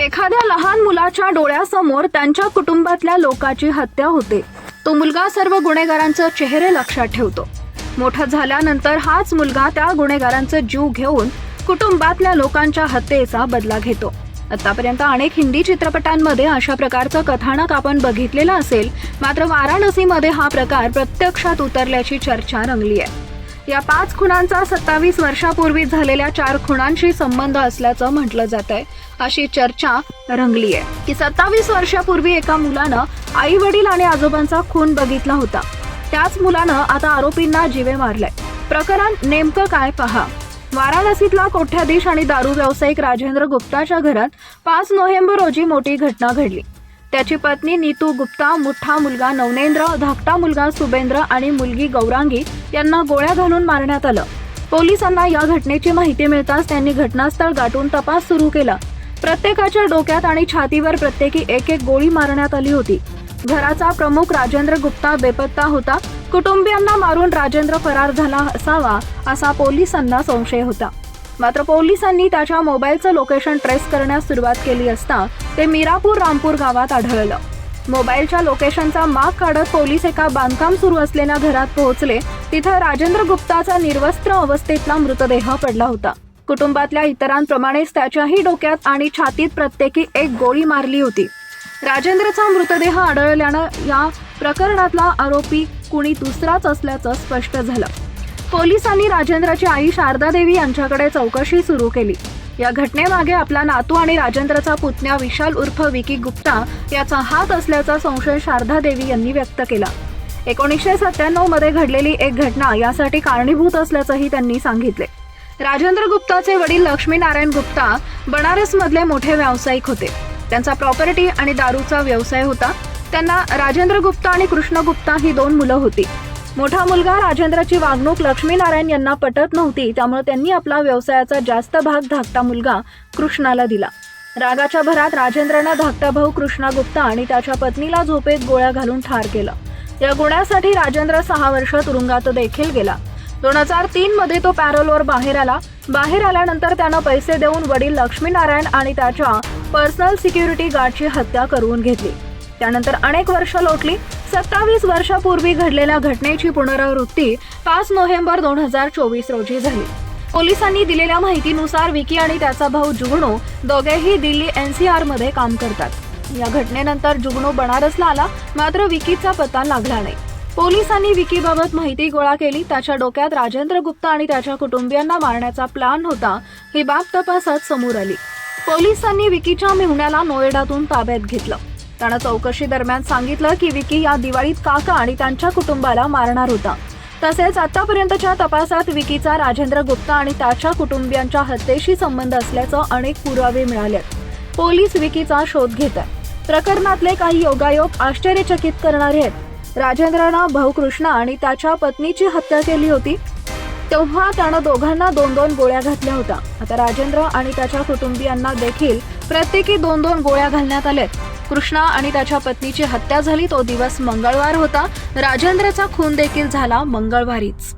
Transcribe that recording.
एखाद्या लहान मुलाच्या डोळ्यासमोर त्यांच्या कुटुंबातल्या लोकाची हत्या होते. तो मुलगा सर्व गुन्हेगारांचं चेहरे लक्षात ठेवतो. मोठा झाल्यानंतर हाच मुलगा त्या गुन्हेगारांचा जीव घेऊन कुटुंबातल्या लोकांच्या हत्येचा बदला घेतो. आतापर्यंत अनेक हिंदी चित्रपटांमध्ये अशा प्रकारचं कथानक आपण बघितलेलं असेल मात्र वाराणसीमध्ये हा प्रकार प्रत्यक्षात उतरल्याची चर्चा रंगली आहे या पाच खुणांचा सत्तावीस वर्षापूर्वी झालेल्या चार खुणांशी संबंध असल्याचं म्हटलं जात आहे अशी चर्चा रंगली आहे की सत्तावीस वर्षापूर्वी एका मुलानं आई वडील आणि आजोबांचा खून बघितला होता. त्याच मुलानं आता आरोपींना जीवे मारलाय. प्रकरण नेमकं काय पहा. वाराणसीतला कोठ्याधीश आणि दारू व्यावसायिक राजेंद्र गुप्ताच्या घरात पाच नोव्हेंबर रोजी मोठी घटना घडली. त्याची पत्नी नीतू गुप्ता मुठ्ठा मुलगा नवनेंद्र धाकटा मुलगा सुबेंद्र आणि मुलगी गौरांगी यांना गोळ्या घालून मारण्यात आलं. पोलिसांना या घटनेची माहिती मिळताच त्यांनी घटनास्थळ गाठून तपास सुरू केला. प्रत्येकाच्या डोक्यात आणि छातीवर प्रत्येकी एक एक गोळी मारण्यात आली होती. घराचा प्रमुख राजेंद्र गुप्ता बेपत्ता होता. कुटुंबियांना मारून राजेंद्र फरार झाला असावा असा पोलिसांना संशय होता. मात्र पोलिसांनी त्याच्या मोबाईलचं लोकेशन ट्रेस करण्यास सुरुवात केली असता ते मीरापूर रामपूर गावात आढळलं. मोबाईलच्या लोकेशनचा माग काढत पोलीस एका बांधकाम सुरू असलेल्या घरात पोहोचले. तिथं राजेंद्र गुप्ताचा निर्वस्त्र अवस्थेतला मृतदेह पडला होता. कुटुंबातल्या इतरांप्रमाणेच त्याच्याही डोक्यात आणि छातीत प्रत्येकी एक गोळी मारली होती. राजेंद्रचा मृतदेह आढळल्यानं या प्रकरणातला आरोपी कुणी दुसराच असल्याचं स्पष्ट झालं. पोलिसांनी राजेंद्रची आई शारदा देवी यांच्याकडे चौकशी सुरू केली. या घटनेमागे आपला नातू आणि राजेंद्रचा पुतण्या विशाल उर्फ विकी गुप्ता याचा हात असल्याचा संशय शारदा देवी यांनी व्यक्त केला. एकोणीसशे सत्त्याण्णवमध्ये घडलेली एक घटना यासाठी कारणीभूत असल्याचंही त्यांनी सांगितले. राजेंद्र गुप्ताचे वडील लक्ष्मीनारायण गुप्ता बनारस मधले मोठे व्यावसायिक होते. त्यांचा प्रॉपर्टी आणि दारूचा व्यवसाय होता. त्यांना राजेंद्र गुप्ता आणि कृष्ण गुप्ता ही दोन मुलं होती. मोठा मुलगा राजेंद्रची वागणूक लक्ष्मीनारायण यांना पटत नव्हती त्यामुळे त्यांनी आपला व्यवसायाचा जास्त भाग धाकटा मुलगा कृष्णाला दिला. रागाच्या भरात राजेंद्रनं धाकटा भाऊ कृष्णा गुप्ता आणि त्याच्या पत्नीला झोपेत गोळ्या घालून ठार केलं. या गुन्ह्यासाठी राजेंद्र सहा वर्ष तुरुंगात देखील गेला. दोन हजार तीन मध्ये तो पॅरोलवर बाहेर आला. बाहेर आल्यानंतर त्यानं पैसे देऊन वडील लक्ष्मीनारायण आणि त्याच्या पर्सनल सिक्युरिटी गार्डची हत्या करून घेतली. त्यानंतर अनेक वर्ष लोटली. सत्तावीस वर्षापूर्वी घडलेल्या घटनेची पुनरावृत्ती पाच नोव्हेंबर दोन हजार चोवीस रोजी झाली. पोलिसांनी दिलेल्या माहितीनुसार विकी आणि त्याचा भाऊ जुगणू दोघेही दिल्ली एनसीआरमध्ये काम करतात. या घटनेनंतर जुगणू बनारसला आला मात्र विकीचा पत्ता लागला नाही. पोलिसांनी विकीबाबत माहिती गोळा केली त्याच्या डोक्यात राजेंद्र गुप्ता आणि त्याच्या कुटुंबियांना मारण्याचा प्लान होता ही बाब तपासात समोर आली. पोलिसांनी विकीच्या मेहुण्याला नोएडातून ताब्यात घेतलं. त्यानं चौकशी दरम्यान सांगितलं की विकी या दिवाळीत काका आणि त्यांच्या कुटुंबाला मारणार होता. तसेच आतापर्यंतच्या तपासात विकीचा राजेंद्र गुप्ता आणि त्याच्या कुटुंबियांच्या हत्येशी संबंध असल्याचं अनेक पुरावे मिळाले पोलीस विकीचा शोध घेत आहेत प्रकरणातले काही योगायोग आश्चर्यचकित करणारे आहेत. राजेंद्रनं भाऊ कृष्णा आणि त्याच्या पत्नीची हत्या केली होती. तेव्हा त्यानं दोघांना दोन दोन गोळ्या घातल्या होत्या. आता राजेंद्र आणि त्याच्या कुटुंबियांना देखील प्रत्येकी दोन दोन गोळ्या घालण्यात आल्यात. कृष्णा आणि त्याच्या पत्नीची हत्या झाली तो दिवस मंगळवार होता. राजेंद्रचा खून देखील झाला मंगळवारीच.